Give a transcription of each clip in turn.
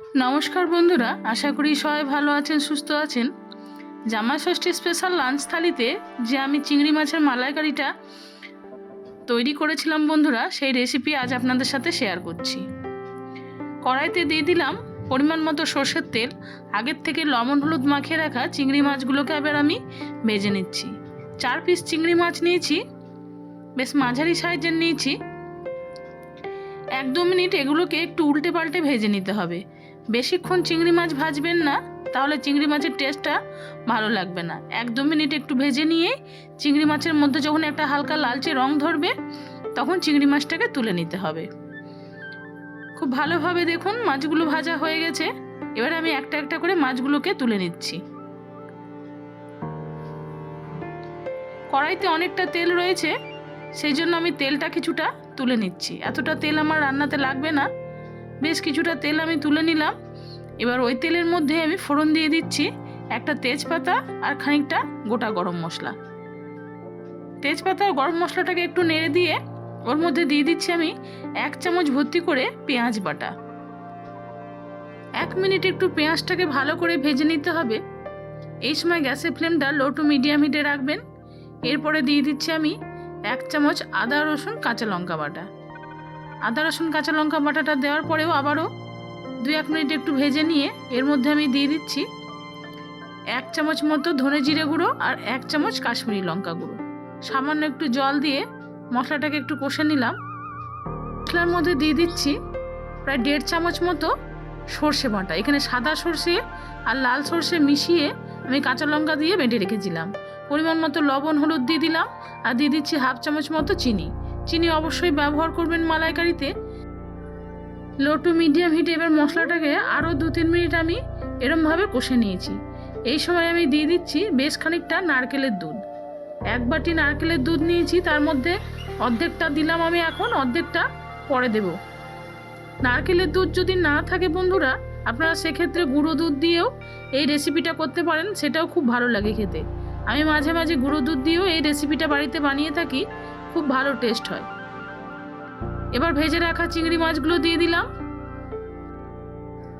নমস্কার বন্ধুরা, আশা করি সবাই ভালো আছেন, সুস্থ আছেন। জামা ষষ্ঠী স্পেশাল লাঞ্চ থালিতে যে আমি চিংড়ি মাছের মালাইকারিটা তৈরি করেছিলাম বন্ধুরা, সেই রেসিপি আজ আপনাদের সাথে শেয়ার করছি। কড়াইতে দিয়ে দিলাম পরিমাণ মতো সর্ষের তেল, আগের থেকে লবণ হলুদ মাখিয়ে রাখা চিংড়ি মাছগুলোকে আবার আমি ভেজে নিচ্ছি। চার পিস চিংড়ি মাছ নিয়েছি, বেশ মাঝারি সাইজের নিয়েছি। এক দু মিনিট এগুলোকে একটু উল্টে পাল্টে ভেজে নিতে হবে। বেশিক্ষণ চিংড়ি মাছ ভাজবেন না, তাহলে চিংড়ি মাছের টেস্টটা ভালো লাগবে না। এক দু মিনিট একটু ভেজে নিয়ে চিংড়ি মাছের মধ্যে যখন একটা হালকা লালচে রং ধরবে, তখন চিংড়ি মাছটাকে তুলে নিতে হবে। খুব ভালোভাবে দেখুন মাছগুলো ভাজা হয়ে গেছে। এবার আমি একটা একটা করে মাছগুলোকে তুলে নিচ্ছি। কড়াইতে অনেকটা তেল রয়েছে, সেই জন্য আমি তেলটা কিছুটা তুলে নিচ্ছি। এতটা তেল আমার রান্নাতে লাগবে না। বেশ কিছুটা তেল আমি তুলে নিলাম। এবার ওই তেলের মধ্যে আমি ফোড়ন দিয়ে দিচ্ছি একটা তেজপাতা আর খানিকটা গোটা গরম মশলা। তেজপাতা আর গরম মশলাটাকে একটু নেড়ে দিয়ে ওর মধ্যে দিয়ে দিচ্ছি আমি এক চামচ ভর্তি করে পেঁয়াজ বাটা। এক মিনিট একটু পেঁয়াজটাকে ভালো করে ভেজে নিতে হবে। এই সময় গ্যাসের ফ্লেমটা লো টু মিডিয়াম হিটে রাখবেন। এরপরে দিয়ে দিচ্ছি আমি এক চামচ আদা, রসুন, কাঁচা লঙ্কা বাটা। আদা, রসুন, কাঁচা লঙ্কা বাটাটা দেওয়ার পরেও আবারও দু এক মিনিট একটু ভেজে নিয়ে এর মধ্যে আমি দিয়ে দিচ্ছি এক চামচ মতো ধনে জিরে গুঁড়ো আর এক চামচ কাশ্মীরি লঙ্কা গুঁড়ো। সামান্য একটু জল দিয়ে মশলাটাকে একটু কষে নিলাম। মশলার মধ্যে দিয়ে দিচ্ছি প্রায় দেড় চামচ মতো সর্ষে বাটা। এখানে সাদা সর্ষে আর লাল সর্ষে মিশিয়ে আমি কাঁচা লঙ্কা দিয়ে বেটে রেখেছিলাম। পরিমাণ মতো লবণ, হলুদ দিয়ে দিলাম আর দিয়ে দিচ্ছি হাফ চামচ মতো চিনি। চিনি অবশ্যই ব্যবহার করবেন মালাইকারিতে। লো টু মিডিয়াম হিটে এবার মশলাটাকে আরও দু তিন মিনিট আমি এরমভাবে কষে নিয়েছি। এই সময় আমি দিয়ে দিচ্ছি বেশ খানিকটা নারকেলের দুধ। এক বাটি নারকেলের দুধ নিয়েছি, তার মধ্যে অর্ধেকটা দিলাম আমি এখন, অর্ধেকটা পরে দেব। নারকেলের দুধ যদি না থাকে বন্ধুরা, আপনারা সেক্ষেত্রে গুঁড়ো দুধ দিয়েও এই রেসিপিটা করতে পারেন, সেটাও খুব ভালো লাগে খেতে। আমি মাঝে মাঝে গুঁড়ো দুধ দিয়েও এই রেসিপিটা বাড়িতে বানিয়ে থাকি, খুব ভালো টেস্ট হয়। এবার ভেজে রাখা চিংড়ি মাছগুলো দিয়ে দিলাম।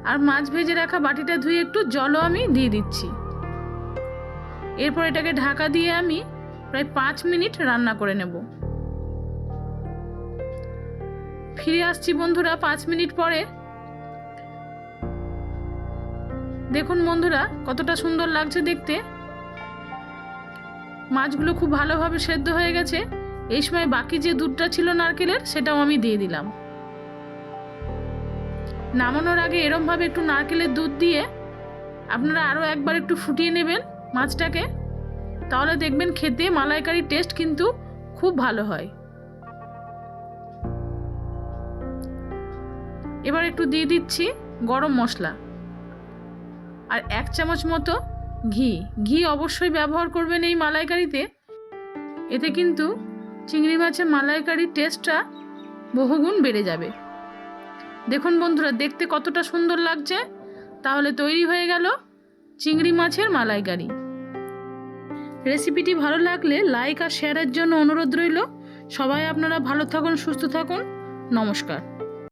আর মাছ ভেজে রাখা বাটিটা ধুয়ে একটু জলও আমি দিয়ে দিচ্ছি। এরপর এটাকে ঢাকা দিয়ে আমি প্রায় পাঁচ মিনিট রান্না করে নেব। ফিরে আসছি বন্ধুরা পাঁচ মিনিট পরে। দেখুন বন্ধুরা কতটা সুন্দর লাগছে দেখতে। মাছগুলো খুব ভালোভাবে সেদ্ধ হয়ে গেছে। এই সময় বাকি যে দুধটা ছিল নারকেলের, সেটাও আমি দিয়ে দিলাম। নামানোর আগে এরমভাবে একটু নারকেলের দুধ দিয়ে আপনারা আরও একবার একটু ফুটিয়ে নেবেন মাছটাকে। তাহলে দেখবেন খেতে মালাইকারি টেস্ট কিন্তু খুব ভালো হয়। এবার একটু দিয়ে দিচ্ছি গরম মশলা। আর এক চামচ মতো ঘি। ঘি অবশ্যই ব্যবহার করবেন এই মালাইকারিতে। এতে কিন্তু চিংড়ি মাছের মালাইকারির টেস্টটা বহুগুণ বেড়ে যাবে। দেখুন বন্ধুরা, দেখতে কতটা সুন্দর লাগছে। তাহলে তৈরি হয়ে গেল চিংড়ি মাছের মালাইকারি। রেসিপিটি ভালো লাগলে লাইক আর শেয়ারের জন্য অনুরোধ রইল। সবাই আপনারা ভালো থাকুন, সুস্থ থাকুন। নমস্কার।